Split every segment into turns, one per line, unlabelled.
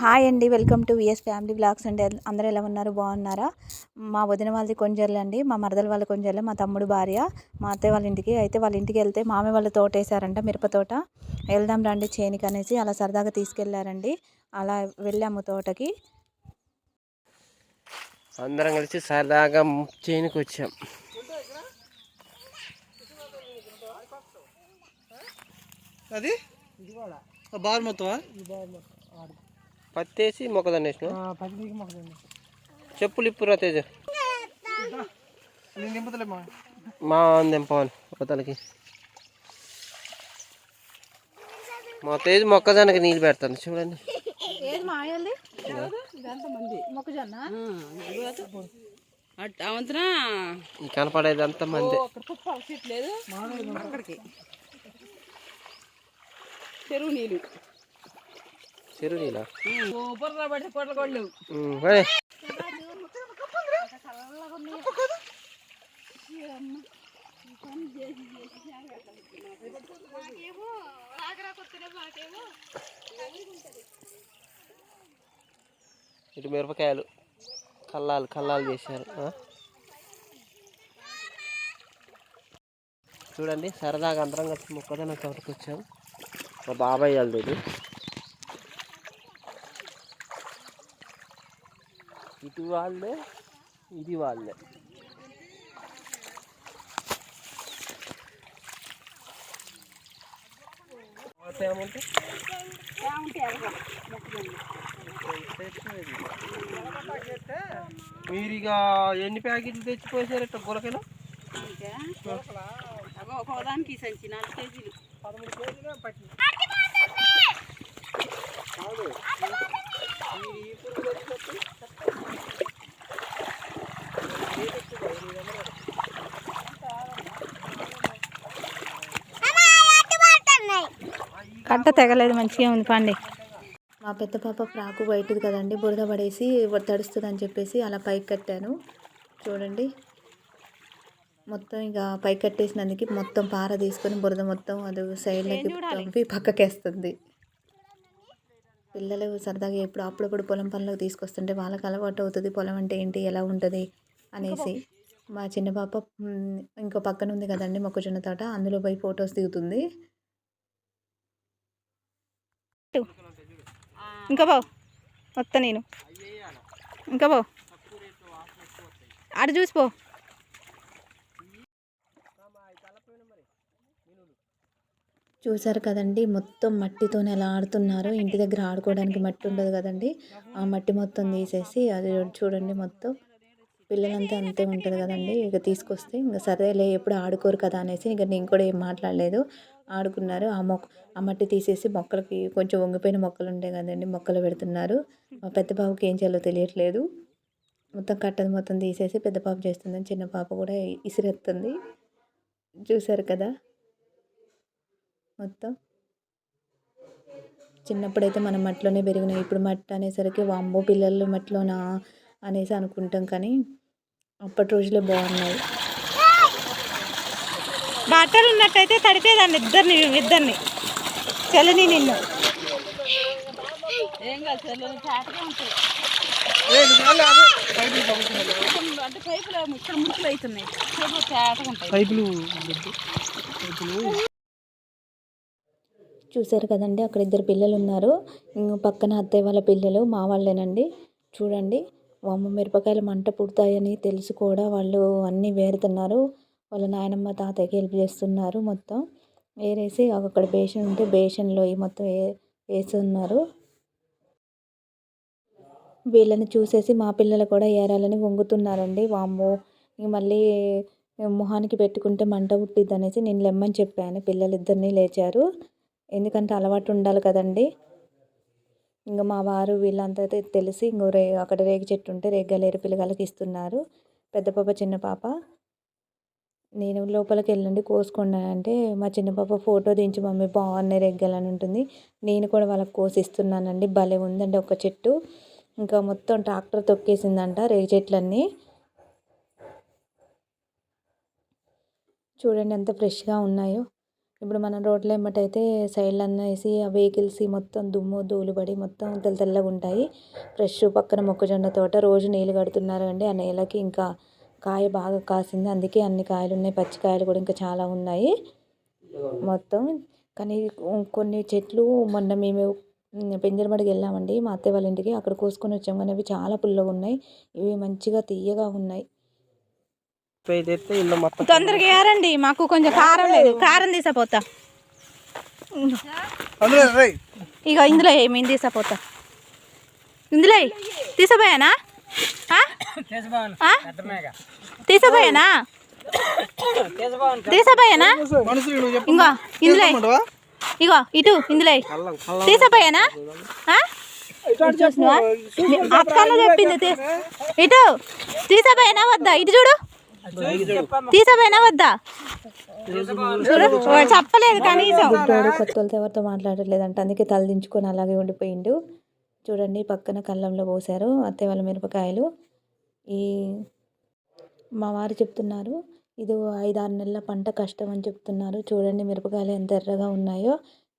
Hi అండి welcome to VS family blogs అండి. అందరూ ఎలా ఉన్నారు? బాగున్నారా? మా వదిన వాళ్ళది కొంజర్లు అండి మా మరదల వాళ్ళ కొంజర్లు. మా తమ్ముడు భార్య. మా అత్తయ్య వాళ్ళ ఇంటికి అయితే వాళ్ళ ఇంటికి వెళ్తే మామి వాళ్ళ తోట వేసారంట మిరప తోట. వెళ్దాం రండి చేనికి అనేసి అలా సరదాగా తీసుకెళ్ళారండి. అలా వెళ్ళాము తోటకి.
అందరం కలిసి సరదాగా చేనుకు వచ్చాం
అది బార్ మొత్తమా?
పత్తేసి మొక్కదాన్ని వేసిన
పది మొక్కలు
చెప్పులు ఇప్పురా తేజ. మా దింపవని అవతలకి. మా తేజ్ మొక్కదానికి నీళ్ళు పెడతాను చూడండి. కనపడేది అంత మంది.
చెరువు నీళ్ళు.
ఇటు మిరపకాయలు. కల్లాలు కల్లాలు చేశారు? చూడండి సరదాగా అందరం కలిసి మొక్కదన్న తోటకు వచ్చాం మా బాబాయ్ వాళ్ళది ఇది ఇటు వాళ్ళే ఇది వాళ్ళే. ఏమంటే మీరు ఇక ఎన్ని ప్యాకెట్లు తెచ్చిపోసారు ఇట్లా గురకలు
ఒకదానికి సంచి నాలుగు కేజీలు.
పదమూడు కేజీలు పట్టి
కట్ట తెగలేదు మంచిగా ఉంది పండి. మా పెద్ద పాప ఫ్రాకు వైట్ది కదండి బురద పడేసి తడుస్తుంది అని చెప్పేసి అలా పైకి కట్టాను. చూడండి. మొత్తం ఇక పైకి కట్టేసినందుకు మొత్తం పార తీసుకొని బురద మొత్తం అది సైడ్లోకి పంపి పక్కకేస్తుంది. పిల్లలు సరదాగా ఎప్పుడు అప్పుడప్పుడు పొలం పనులకు తీసుకొస్తుంటే వాళ్ళకి అలవాటు అవుతుంది పొలం అంటే ఏంటి ఎలా ఉంటుంది అనేసి. మా చిన్న పాప ఇంకో పక్కన ఉంది కదండి మొక్కజొన్న తోట అందులో పోయి ఫొటోస్ దిగుతుంది. ఇంకా బావు వస్తా నేను. ఇంకా బావు ఆడ చూసిపో చూసారు కదండి మొత్తం మట్టితోనే ఎలా ఆడుతున్నారు. ఇంటి దగ్గర ఆడుకోవడానికి మట్టి ఉండదు కదండి. ఆ మట్టి మొత్తం తీసేసి అది చూడండి మొత్తం. పిల్లలంతా అంతే ఉంటుంది కదండి. ఇక తీసుకొస్తే ఇంకా సరేలే ఎప్పుడు ఆడుకోరు కదా అనేసి ఇక నేను కూడా ఏం మాట్లాడలేదు. ఆడుకున్నారు. ఆ మొక్క ఆ మట్టి తీసేసి మొక్కలకి కొంచెం వంగిపోయిన మొక్కలు ఉంటాయి కదండి మొక్కలు పెడుతున్నారు. మా పెద్ద బాబుకి ఏం చేయాలో తెలియట్లేదు. మొత్తం కట్టది మొత్తం తీసేసి పెద్ద పాప చేస్తుందని చిన్న పాప కూడా ఇసిరెత్తుంది. చూసారు కదా? మొత్తం. చిన్నప్పుడైతే మనం మట్టిలోనే పెరిగినాయి. ఇప్పుడు మట్టి అనేసరికి వాంబో పిల్లలు మట్టిలోనా అనేసి అనుకుంటాం కానీ అప్పటి రోజులే బాగున్నాయి. బట్టలు ఉన్నట్టయితే తడిపేదాన్ని ఇద్దరిని ఇద్దరిని. చలని నిన్ను.
ఏం కాదు చెల్లెలు చాటగా ఉంటాయి. అంటే పైపులు ఇక్కడ ముక్కులు అవుతున్నాయి. పైపులు చాటగా ఉంటాయి.
పైపులు.
చూసారు కదండి అక్కడ ఇద్దరు పిల్లలు ఉన్నారు. ఇంక పక్కన అత్తయ్య వాళ్ళ పిల్లలు మా వాళ్ళేనండి. చూడండి వామ్మ మిరపకాయలు మంట పుడతాయని తెలిసి కూడా వాళ్ళు అన్నీ వేరుతున్నారు. వాళ్ళ నాయనమ్మ తాతయ్యకి హెల్ప్ చేస్తున్నారు మొత్తం. వేరేసి అక్కడ బేషన్ ఉంటే బేషన్లో ఈ మొత్తం వే వేస్తున్నారు వీళ్ళని చూసేసి మా పిల్లలు కూడా ఏరాలని వంగుతున్నారండి. వామ్మో! ఇంక మళ్ళీ మొహానికి పెట్టుకుంటే మంట పుట్టిద్ది అనేసి నేను లెమ్మని చెప్పాను. పిల్లలు ఇద్దరిని లేచారు. ఎందుకంటే అలవాటు ఉండాలి కదండి. ఇంకా మా వారు వీళ్ళంతా తెలిసి ఇంకో రే అక్కడ రేగి చెట్టు ఉంటే రేగలేరు పిల్లగాళ్ళకి ఇస్తున్నారు. పెద్ద పాప చిన్న పాప. నేను లోపలికి వెళ్ళండి కోసుకోండి అంటే మా చిన్న పాప ఫోటో దించి మమ్మీ బాగున్నాయి రెగ్గలని ఉంటుంది. నేను కూడా వాళ్ళకి కోసి ఇస్తున్నానండి భలే ఉందండి ఒక చెట్టు. ఇంకా మొత్తం ట్రాక్టర్ తొక్కేసిందంట రేగి చెట్లన్నీ. చూడండి ఎంత ఫ్రెష్గా ఉన్నాయో. ఇప్పుడు మనం రోడ్లు ఏమంటైతే సైడ్లు అన్న వేసి ఆ వెహికల్స్ మొత్తం దుమ్ము ధూళి పడి మొత్తం తెల్ల తెల్లగా ఉంటాయి. ఫ్రెష్ పక్కన మొక్కజొన్న తోట రోజు నీళ్ళు కడుతున్నారు అండి ఆ నేలకి ఇంకా కాయ బాగా కాసింది. అందుకే అన్ని కాయలు ఉన్నాయి పచ్చి కాయలు కూడా ఇంకా చాలా ఉన్నాయి. మొత్తం కానీ కొన్ని చెట్లు మొన్న మేము పెంజరమడికి వెళ్ళామండి. మా అత్తయ్య వాళ్ళ ఇంటికి అక్కడ కోసుకొని వచ్చాం కానీ అవి చాలా పుల్లగా ఉన్నాయి. ఇవి మంచిగా తీయగా ఉన్నాయి.
తొందరగా ఏరండి మాకు కొంచెం కారం లేదు. కారం తీసపోతా ఇక ఇందులో ఏమి తీసపోతా ఇందులో. తీసపోయానా? తీసపోయానా తీసపోయానా
మనసు నువ్వు చెప్పు.
ఇంకో ఇందులో? ఇగో ఇటు ఇందులో. తీసపోయానా అక్కను చెప్పింది తీ- ఇటు తీసపోయానా వద్దా? ఇటు చూడు. తీసపోయినా వద్దా? చెప్పలేదు కనీసం.
కొత్త వాళ్ళతో ఎవరితో మాట్లాడట్లేదంట. అందుకే తలదించుకొని అలాగే ఉండిపోయిండు. చూడండి పక్కన కళ్ళంలో పోసారు అత్తయ్య వాళ్ళ మిరపకాయలు. ఈ మా వారు చెప్తున్నారు ఇది ఐదు ఆరు నెలల పంట కష్టం అని చెప్తున్నారు. చూడండి మిరపకాయలు ఎంత ఎర్రగా ఉన్నాయో.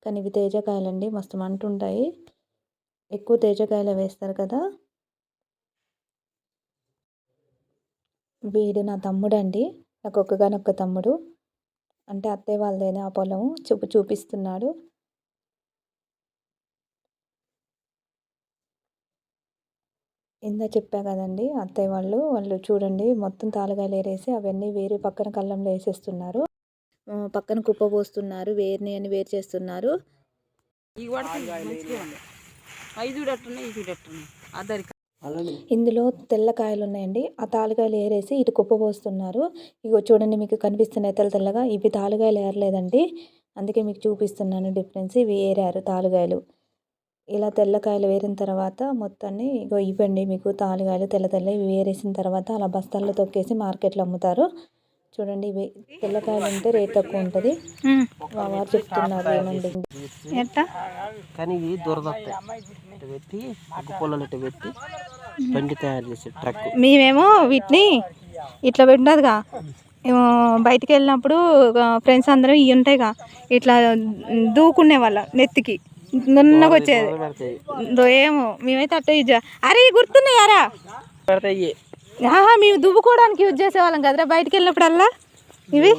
కానీ ఇవి తేజకాయలండి మస్తు మంట ఉంటాయి ఎక్కువ తేజకాయలు వేస్తారు కదా. వీడు నా తమ్ముడు అండి నాకు ఒక్కగానొక్క తమ్ముడు. అంటే అత్తయ్య వాళ్ళదేనా ఆ పొలం చూపు చూపిస్తున్నాడు. ఇందా చెప్పా కదండి అత్తయ్య వాళ్ళు. వాళ్ళు చూడండి మొత్తం తాలుగాయలు ఏరేసి అవన్నీ వేరే పక్కన కళ్ళంలో వేసేస్తున్నారు. పక్కన కుప్ప పోస్తున్నారు వేరుని అని వేరు చేస్తున్నారు. ఇందులో తెల్ల కాయలు ఉన్నాయండి. ఆ తాలుగాయలు ఏరేసి ఇటు కుప్ప పోస్తున్నారు. ఇగో చూడండి మీకు కనిపిస్తున్నాయి తెల్ల తెల్లగా. ఇవి తాలుగాయలు ఏరలేదండి. అందుకే మీకు చూపిస్తున్నాను డిఫరెన్స్. ఇవి ఏరారు తాలుగాయలు ఇలా తెల్లకాయలు వేరిన తర్వాత మొత్తాన్ని ఇగో ఇవ్వండి. మీకు తాలుగాయలు తెల్ల తెల్ల ఇవి వేరేసిన తర్వాత అలా బస్తాల్లో తొక్కేసి మార్కెట్లో అమ్ముతారు. చూడండి ఇవి తెల్లకాయలు ఉంటే రేట్ తక్కువ ఉంటుంది. మా వారు చెప్తున్నారు ఏమండి?
కానీ ఇవి పెట్టి అగ్గు పొలాలు ఇటు పెట్టి బండి తయారు చేసే ట్రక్.
మేమేమో వీటిని ఇట్లా పెట్టినదిగా ఏమో బయటికి వెళ్ళినప్పుడు ఫ్రెండ్స్ అందరం ఇవి ఉంటాయిగా ఇట్లా దూకునే వాళ్ళ నెత్తికి. నున్నగా వచ్చేది. ఏమో మేమైతే అట్ట యూజ్ అరే ఇవి గుర్తున్నాయారా
పెడతాయి
ఆహా మేము దువ్వుకోవడానికి యూజ్ చేసేవాళ్ళం కదరా బయటికి వెళ్ళినప్పుడల్లా? ఇవి.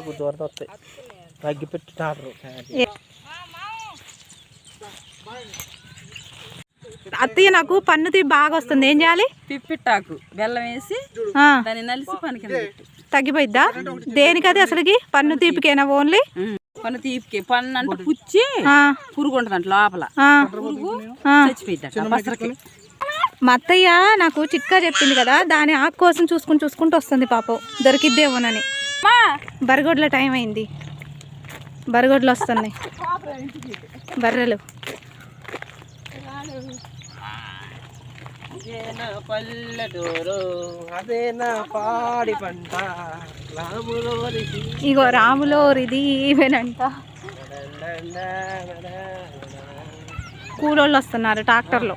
అత్తయ్య నాకు పన్ను తీ బాగా వస్తుంది. ఏం చేయాలి?
పిప్పిట్టాకు. బెల్లం వేసి దాన్ని నలిసి పని కింద పెట్టు.
తగ్గిపోయిద్దా? దేనికది అసలుకి? పన్ను తీపికేనా ఓన్లీ?
పన్ను తీపికి. పన్ను అంటే పుచ్చి
ఆ,
పురుగు ఉంటుంది అంటే లోపల
ఆ,
పురుగు
మా అత్తయ్య నాకు చిట్కా చెప్పింది కదా దాని ఆకు కోసం చూసుకుని చూసుకుంటూ వస్తుంది పాపం. దొరికిద్దేమోనని. బరగొడ్ల టైం అయింది. బరగొడ్లు వస్తున్నాయి. బర్రెలు.
ఇదేనా పల్లెటూరు అదేనా పాడి పంట. రాములోని
ఇగో రాములోరిది ఈవెనంట కూలోళ్ళు వస్తున్నారు ట్రాక్టర్లో.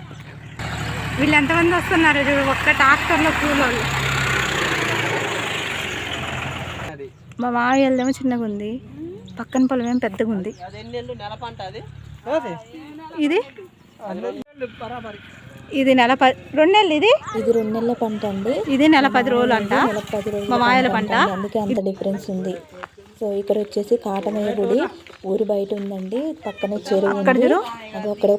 వీళ్ళు ఎంతమంది వస్తున్నారు చూడు ఒక్క ట్రాక్టర్లో కూలోళ్ళు. మా మామయ్య వెళ్దేమో చిన్నగా ఉంది. పక్కన పొలం ఏం పెద్దగా ఉంది ఇది? ఇది నెల పది రెండు నెలలు ఇది?
ఇది రెండు నెలల పంట అండి.
ఇది నెల పది రోజులు అంట.
నెల పది రోజుల
మా మాయల
పంట. అందుకే అంత డిఫరెన్స్ ఉంది. సో ఇక్కడ వచ్చేసి కాటమయ్య గుడి ఊరి బయట ఉందండి. పక్కనే చెరువు ఉంది. అది అక్కడ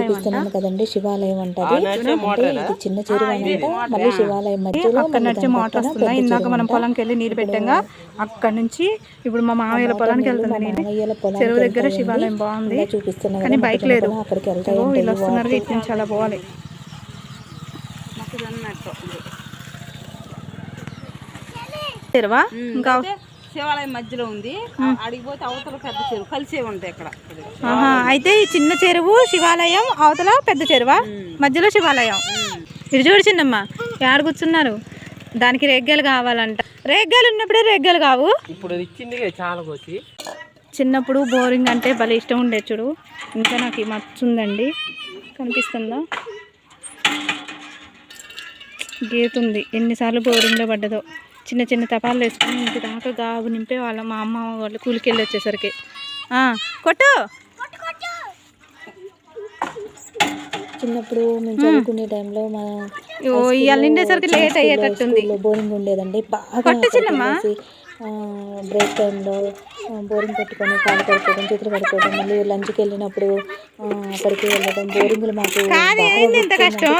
చూపిస్తున్నాను కదండి. శివాలయం అంటది అంటే ఇది చిన్న చెరువు అనంట మళ్ళీ శివాలయం మధ్యలో
అక్కడ నుంచి
దాని
మోటార్
పెద్ద
ఇందాక మనం. పొలంకి వెళ్ళి నీరు పెట్టాంగా అక్కడ నుంచి ఇప్పుడు మా మామయ్యల పొలానికి వెళ్తుంది చెరువు దగ్గర. శివాలయం బాగుంది.
చూపిస్తున్నా
కానీ బైక్ లేదు.
అక్కడికి
ఇదిగో
వెళ్తాయండి
వీళ్ళు వస్తున్నారు ఇటు నుంచి అలా పోవాలి. చెరువా ఇంకా
శివాలయం మధ్యలో ఉంది. అడిగిపోతే అవతల పెద్ద చెరువు కలిసే ఉంటాయి ఇక్కడ
ఆహా, అయితే ఈ చిన్న చెరువు శివాలయం అవతల పెద్ద చెరువా? మధ్యలో శివాలయం. ఇది చూడు చిన్నమ్మ ఏడ కూర్చున్నారు? దానికి రెగ్గలు కావాలంట. రెగ్గలు ఉన్నప్పుడే రెగ్గలు కావు.
ఇప్పుడు ఇచ్చింది చాలా కోసి.
చిన్నప్పుడు బోరింగ్ అంటే భలే ఇష్టం ఉండే చూడు. ఇంకా నాకు ఈ మచ్చ ఉందండి. కనిపిస్తుందా? గీత ఉంది ఎన్నిసార్లు బోరింగ్లో పడ్డదో. చిన్న చిన్న తపాలు వేసుకొని ఇంటి దాకా గాబు నింపే వాళ్ళ మా అమ్మ వాళ్ళు కూలికి వెళ్ళి వచ్చేసరికి. కొట్టు!
చిన్నప్పుడు మేము చదువుకునే టైంలో మా
ఇవాళ నిండేసరికి లేట్ అయ్యేటట్టుంది.
బోరింగ్ ఉండేదండి. బాగా. బ్రేక్ టైంలో బోరింగ్ పెట్టుకొని కాలు కడుక్కోవడం చేతులు కడుక్కోవడం మళ్ళీ లంచ్కి వెళ్ళినప్పుడు అక్కడికి వెళ్ళడం బోరింగ్లు మాకు
ఇంత కష్టం?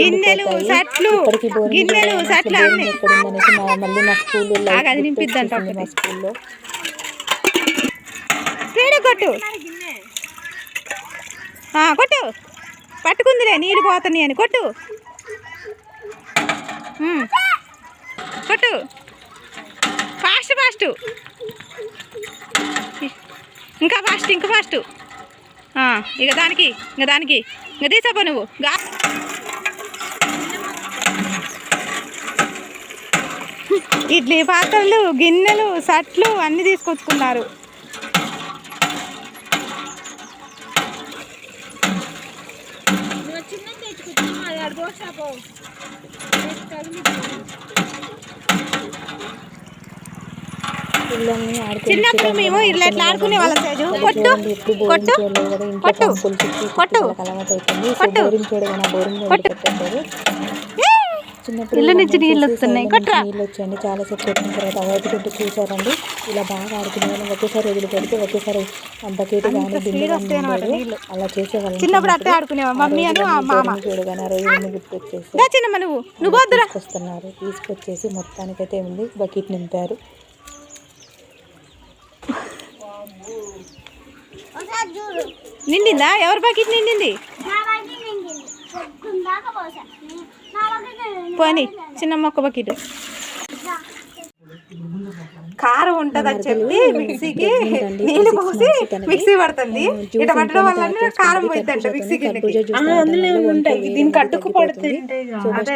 గిన్నెలు, సట్లు, గిన్నెలు, సట్లు
మళ్ళీ మా
అది నింపిద్దంట
మా
ఒకటి.
స్కూల్లో.
స్పీడ్ కొట్టు. కొట్టు. పట్టుకుందిలే నీళ్ళు పోతున్నాయి అని. కొట్టు. కొట్టు. Fast fast. ఇంకా ఫాస్ట్ ఇంకా ఫాస్ట్. ఇక దానికి ఇక దానికి. ఇక తీసాపో నువ్వు ఇడ్లీ పాత్రలు గిన్నెలు సట్లు అన్నీ తీసుకొచ్చుకున్నారు.
పిల్లల్ని
చిన్నప్పుడు మేము ఇట్లా ఎట్లా ఆడుకునే వాళ్ళం తేజు కొట్టు కొట్టు కొట్టు. కొట్టు. కొట్టు.
చిన్నప్పుడు
ఇళ్ళ నుంచి నీళ్ళు వస్తున్నాయి. కొట్రా.
నీళ్ళు వచ్చాయండి చాలా సేపు పెట్టిన తర్వాత అవాయిడ్ చూసారండి ఇలా బాగా ఆడుకునే వాళ్ళం ఒకేసారి వదిలి పెడితే ఒకేసారి బకెట్ కానీ. అలా చేసేవాళ్ళం
చిన్నప్పుడు అట్టే ఆడుకునేవా మమ్మీ అను మామ
చూడగానే ఆ రోజులను గుర్తొచ్చేసి
దా చిన్నమ్మ నువ్వు నువ్వు వద్దురా
తీసుకొస్తున్నారు తీసుకొచ్చేసి మొత్తానికైతే ఉంది బకెట్ నింపారు
నిండిందా? ఎవరి బకెట్ నిండింది? పోని చిన్న మొక్క బకెట్ కారం ఉంటదని చెప్పి మిక్సీకి నీళ్ళు పోసి మిక్సీ పడుతుంది. ఇట్లా పట్టడం వల్ల కారం పోయిందంట మిక్సీ గిన్నెకి
దీనికి అడ్డుకు ఫస్ట్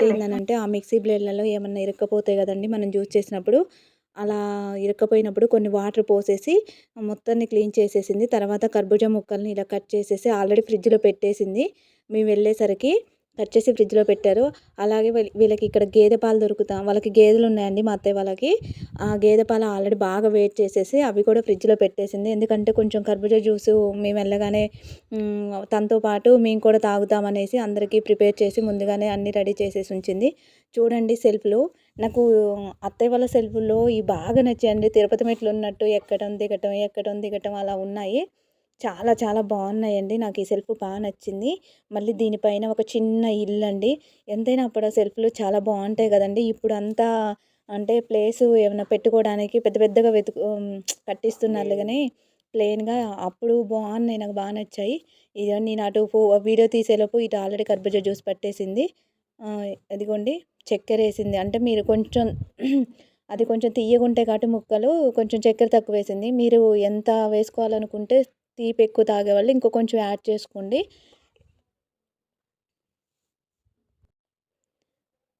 ఏంటంటే ఆ మిక్సీ బ్లేడ్లలో ఏమన్నా ఇరక్కపోతాయి కదండి మనం జ్యూస్ చేసినప్పుడు అలా ఇరక్కపోయినప్పుడు కొన్ని వాటర్ పోసేసి మొత్తాన్ని క్లీన్ చేసేసింది. తర్వాత కర్బూజా ముక్కల్ని ఇలా కట్ చేసేసి ఆల్రెడీ ఫ్రిడ్జ్లో పెట్టేసింది. మేము వెళ్ళేసరికి కట్ చేసి ఫ్రిడ్జ్లో పెట్టారు. అలాగే వీళ్ళ- వీళ్ళకి ఇక్కడ గేదె పాలు దొరుకుతా వాళ్ళకి గేదెలు ఉన్నాయండి మా అత్తయ్య వాళ్ళకి. ఆ గేదె పాలు ఆల్రెడీ బాగా వెయిట్ చేసేసి అవి కూడా ఫ్రిడ్జ్లో పెట్టేసింది. ఎందుకంటే కొంచెం కర్బూజా జ్యూస్ మేము వెళ్ళగానే తనతో పాటు మేము కూడా తాగుతామనేసి అందరికీ ప్రిపేర్ చేసి ముందుగానే అన్నీ రెడీ చేసేసి ఉంచింది. చూడండి సెల్ఫ్లు. నాకు అత్తయ్య వాళ్ళ సెల్ఫ్లో ఈ బాగా నచ్చాయండి. తిరుపతి మెట్లు ఉన్నట్టు ఎక్కడం దిగటం ఎక్కడం దిగటం అలా ఉన్నాయి. చాలా చాలా బాగున్నాయండి. నాకు ఈ సెల్ఫ్ బాగా నచ్చింది. మళ్ళీ దీనిపైన ఒక చిన్న ఇల్లు అండి ఎంతైనా అప్పుడు ఆ సెల్ఫ్లు చాలా బాగుంటాయి కదండి. ఇప్పుడు అంతా అంటే ప్లేస్ ఏమైనా పెట్టుకోవడానికి పెద్ద పెద్దగా వెతుకు కట్టిస్తున్నారు కానీ ప్లెయిన్గా అప్పుడు బాగున్నాయి. నాకు బాగా నచ్చాయి. ఇదో నేను అటు వీడియో తీసేలోపు ఇటు ఆల్రెడీ కర్బూజా జ్యూస్ పట్టేసింది. ఆ, ఇదిగోండి. చక్కెర వేసింది అంటే మీరు కొంచెం అది కొంచెం తీయగుంటే ఉంటాయి కాబట్టి ముక్కలు కొంచెం చక్కెర తక్కువ వేసింది మీరు ఎంత వేసుకోవాలనుకుంటే తీపి ఎక్కువ తాగే వాళ్ళు ఇంకో కొంచెం యాడ్ చేసుకోండి.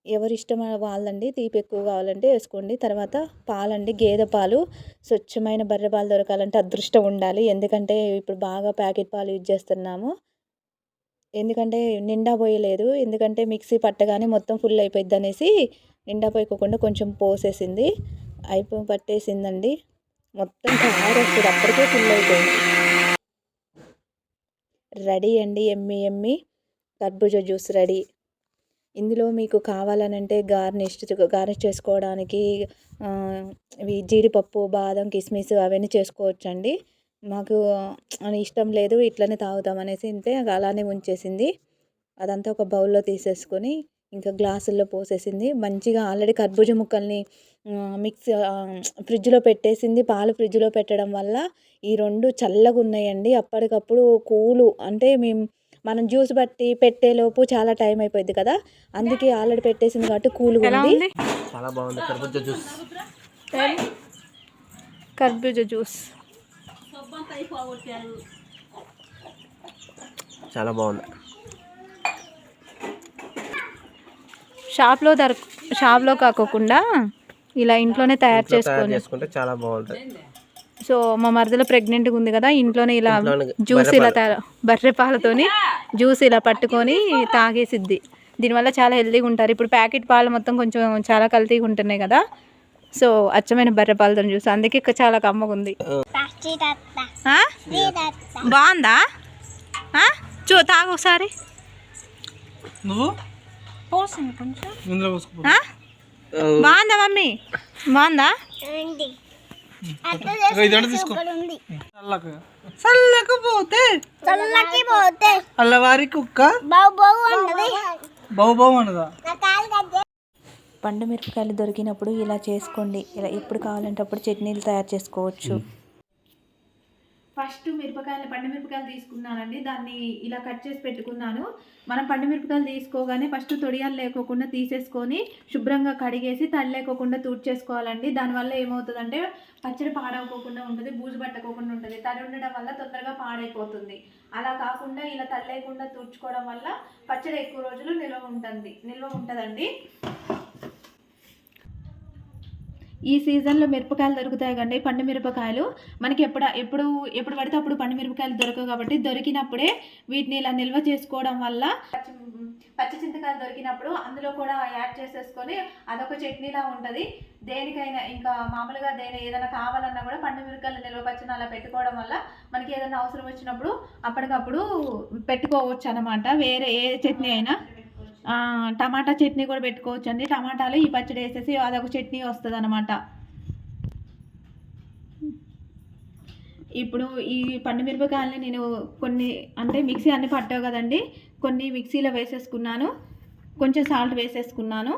ఎవరి ఇష్టం వాళ్ళండి తీపి ఎక్కువ కావాలంటే వేసుకోండి. తర్వాత పాలండి గేదె పాలు. స్వచ్ఛమైన బర్రె పాలు దొరకాలంటే అదృష్టం ఉండాలి. ఎందుకంటే ఇప్పుడు బాగా ప్యాకెట్ పాలు యూజ్ చేస్తున్నాము. ఎందుకంటే నిండా పోయలేదు ఎందుకంటే మిక్సీ పట్టగానే మొత్తం ఫుల్ అయిపోయింది అనేసి నిండా పోయకోకుండా కొంచెం పోసేసింది. అయిపో పట్టేసిందండి. మొత్తం కారు వస్తుంది అప్పటికే ఫుల్ అయిపోయింది. రెడీ అండి ఎమ్మి ఎమ్మి. కర్బూజా జ్యూస్ రెడీ. ఇందులో మీకు కావాలనంటే గార్నిష్ గార్నిష్ చేసుకోవడానికి ఇవి జీడిపప్పు బాదం కిస్మిస్ అవన్నీ చేసుకోవచ్చండి. మాకు అని ఇష్టం లేదు ఇట్లనే తాగుతాం అనేసి ఇంతే అలానే ఉంచేసింది అదంతా ఒక బౌల్లో తీసేసుకొని ఇంకా గ్లాసుల్లో పోసేసింది. మంచిగా ఆల్రెడీ కర్బూజా ముక్కల్ని మిక్స్ ఫ్రిడ్జ్లో పెట్టేసింది. పాలు ఫ్రిడ్జ్లో పెట్టడం వల్ల ఈ రెండు చల్లగా ఉన్నాయండి. అప్పటికప్పుడు కూలు అంటే మేము మనం జ్యూస్ బట్టి పెట్టేలోపు చాలా టైం అయిపోయింది కదా. అందుకే ఆల్రెడీ పెట్టేసింది కాబట్టి కూల్గా ఉంది.
చాలా బాగుంది కర్బూజా జ్యూస్.
కర్బూజా జ్యూస్.
చాలా బాగుంది.
షాప్లో దొరక షాప్లో కాకోకుండా ఇలా ఇంట్లోనే తయారు చేసుకొని
చేసుకుంటే చాలా బాగుంటుంది.
సో మా మరదలో ప్రెగ్నెంట్గా ఉంది కదా ఇంట్లోనే ఇలా జ్యూస్ ఇలా బర్రె పాలతోని జ్యూస్ ఇలా పట్టుకొని తాగేసిద్ది. దీనివల్ల చాలా హెల్తీగా ఉంటారు. ఇప్పుడు ప్యాకెట్ పాలు మొత్తం కొంచెం చాలా కల్తీగా ఉంటున్నాయి కదా సో అచ్చమైన బర్రె పాలతో చూసి అందుకే చాలా కమ్మగా ఉంది? బాగుందా? చూ తాగు ఒకసారి.
నువ్వు?
బాగుందా మమ్మీ? బాగుందా?
చల్లక అల్లవారి కుక్క. బావు బావు అనదా
పండు మిరపకాయలు దొరికినప్పుడు ఇలా చేసుకోండి. ఇలా ఎప్పుడు కావాలంటే అప్పుడు చట్నీలు తయారు చేసుకోవచ్చు.
ఫస్ట్ మిరపకాయలు పండు మిరపకాయలు తీసుకున్నానండి. దాన్ని ఇలా కట్ చేసి పెట్టుకున్నాను. మనం పండు మిరపకాయలు తీసుకోగానే ఫస్ట్ తొడియాలు లేకోకుండా తీసేసుకొని శుభ్రంగా కడిగేసి తడి లేకోకుండా తూడ్చేసుకోవాలండి. దానివల్ల ఏమవుతుందంటే పచ్చడి పాడవకోకుండా ఉంటుంది బూజు పట్టకోకుండా ఉంటుంది. తడి ఉండడం వల్ల తొందరగా పాడైపోతుంది. అలా కాకుండా ఇలా తడి లేకుండా తూడ్చుకోవడం వల్ల పచ్చడి ఎక్కువ రోజులు నిల్వ ఉంటుంది నిల్వ ఉంటుందండి. ఈ సీజన్లో మిరపకాయలు దొరుకుతాయి కండి పండు మిరపకాయలు. మనకి ఎప్పుడు ఎప్పుడు ఎప్పుడు పడితే అప్పుడు పండు మిరపకాయలు దొరకవు కాబట్టి దొరికినప్పుడే వీటిని ఇలా నిల్వ చేసుకోవడం వల్ల పచ్చి పచ్చి చింతకాయలు దొరికినప్పుడు అందులో కూడా యాడ్ చేసేసుకొని అదొక చట్నీలా ఉంటుంది. దేనికైనా ఇంకా మామూలుగా దేని ఏదైనా కావాలన్నా కూడా పండు మిరపకాయలు నిల్వ పచ్చని అలా పెట్టుకోవడం వల్ల మనకి ఏదైనా అవసరం వచ్చినప్పుడు అప్పటికప్పుడు పెట్టుకోవచ్చు అనమాట వేరే ఏ చట్నీ అయినా టమాటా చట్నీ కూడా పెట్టుకోవచ్చు అండి టమాటాలు ఈ పచ్చడి వేసేసి అదొక చట్నీ వస్తుంది అనమాట ఇప్పుడు ఈ పండు మిరపకాయలని నేను కొన్ని అంటే మిక్సీ అన్ని పట్టావు కదండి. కొన్ని మిక్సీలో వేసేసుకున్నాను. కొంచెం సాల్ట్ వేసేసుకున్నాను.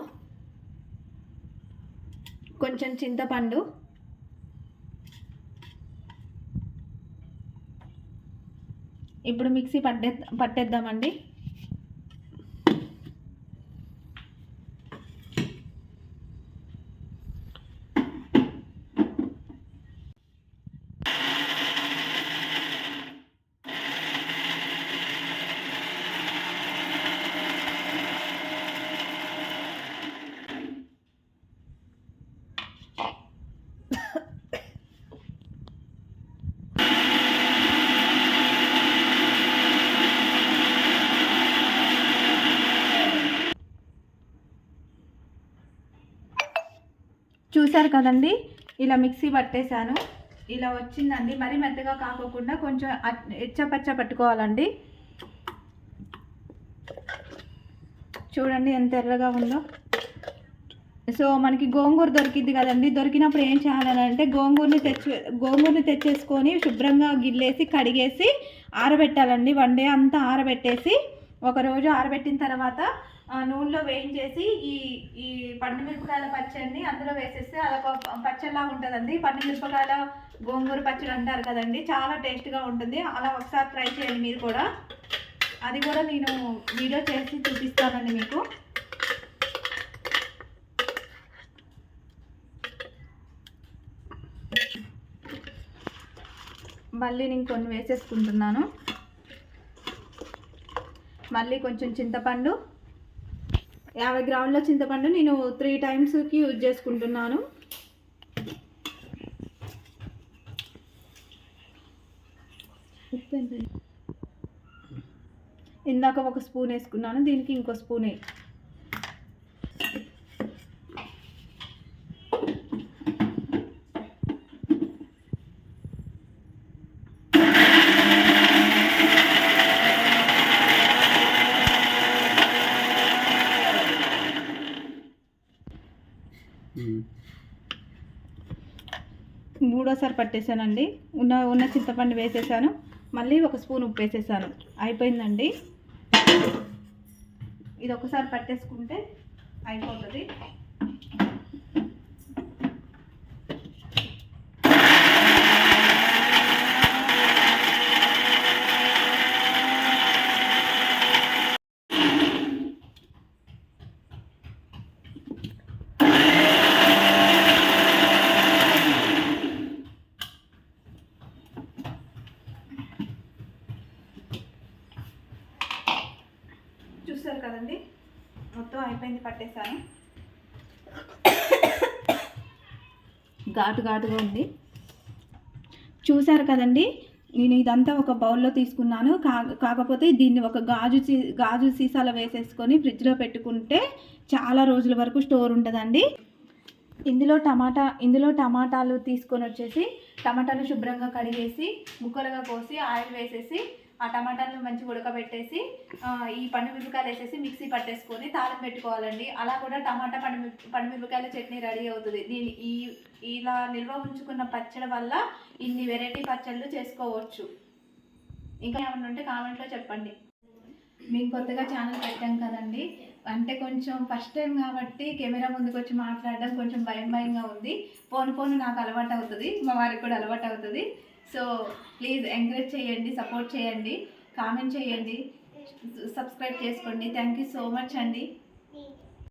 కొంచెం చింతపండు. ఇప్పుడు మిక్సీ పట్టే పట్టేద్దామండి. చూసారు కదండి? ఇలా మిక్సీ పట్టేశాను. ఇలా వచ్చిందండి. మరీ మెత్తగా కాకోకుండా కొంచెం ఎచ్చపచ్చ పట్టుకోవాలండి. చూడండి ఎంత ఎర్రగా ఉందో. సో మనకి గోంగూర దొరికింది కదండి. దొరికినప్పుడు ఏం చేయాలని అంటే గోంగూరని తెచ్చి గోంగూరని తెచ్చేసుకొని శుభ్రంగా గిల్లేసి కడిగేసి ఆరబెట్టాలండి. వన్ డే అంతా ఆరబెట్టేసి ఒకరోజు ఆరబెట్టిన తర్వాత నూనెలో వేయించేసి ఈ ఈ పండు మిరపకాయల పచ్చడిని అందులో వేసేస్తే అదొక పచ్చడిలాగా ఉంటుందండి. పండు మిరపకాయల గోంగూర పచ్చడి అంటారు కదండి. చాలా టేస్ట్గా ఉంటుంది. అలా ఒకసారి ట్రై చేయండి మీరు కూడా. అది కూడా నేను వీడియో చేసి చూపిస్తానండి మీకు. మళ్ళీ నేను కొన్ని వేసేసుకుంటున్నాను. మళ్ళీ కొంచెం చింతపండు యాభై గ్రాముల చింతపండు నేను త్రీ టైమ్స్కి యూజ్ చేసుకుంటున్నాను. ఇందాక ఒక స్పూన్ వేసుకున్నాను దీనికి ఇంకో స్పూన్ వేయి పట్టేశానండి ఉన్న ఉన్న చింతపండు వేసేసాను. మళ్ళీ ఒక స్పూన్ ఉప్పు వేసేసాను. అయిపోయిందండి. ఇది ఒకసారి పట్టేసుకుంటే అయిపోతుంది చూస్తారు కదండి మొత్తం అయిపోయింది పట్టేశాను ఘాటు ఘాటుగా ఉంది. చూసారు కదండి? నేను ఇదంతా ఒక బౌల్లో తీసుకున్నాను. కా కాకపోతే దీన్ని ఒక గాజు సీ గాజు సీసాలో వేసేసుకొని ఫ్రిడ్జ్లో పెట్టుకుంటే చాలా రోజుల వరకు స్టోర్ ఉంటుందండి. ఇందులో టమాటా ఇందులో టమాటాలు తీసుకొని వచ్చేసి టమాటాలు శుభ్రంగా కడిగేసి ముక్కలుగా కోసి ఆయిల్ వేసేసి ఆ టమాటాలను మంచిగా ఉడకబెట్టేసి ఈ పండు మిరపకాయలు వేసేసి మిక్సీ పట్టేసుకొని తాళం పెట్టుకోవాలండి. అలా కూడా టమాటా పండు మిరప- పండు మిరపకాయల చట్నీ రెడీ అవుతుంది. దీని ఈ ఇలా నిల్వ ఉంచుకున్న పచ్చడి వల్ల ఇన్ని వెరైటీ పచ్చళ్ళు చేసుకోవచ్చు. ఇంకా ఏమైనా ఉంటే కామెంట్లో చెప్పండి. మేము కొత్తగా ఛానల్ పెట్టాం కదండి. అంటే కొంచెం ఫస్ట్ టైం కాబట్టి కెమెరా ముందుకు వచ్చి మాట్లాడడం కొంచెం భయం భయంగా ఉంది. ఫోన్ ఫోన్ నాకు అలవాటు అవుతుంది. మా వారికి కూడా అలవాటు అవుతుంది. సో ప్లీజ్ ఎంకరేజ్ చేయండి సపోర్ట్ చేయండి కామెంట్ చేయండి సబ్స్క్రైబ్ చేసుకోండి. థ్యాంక్ యూ సో మచ్ అండి.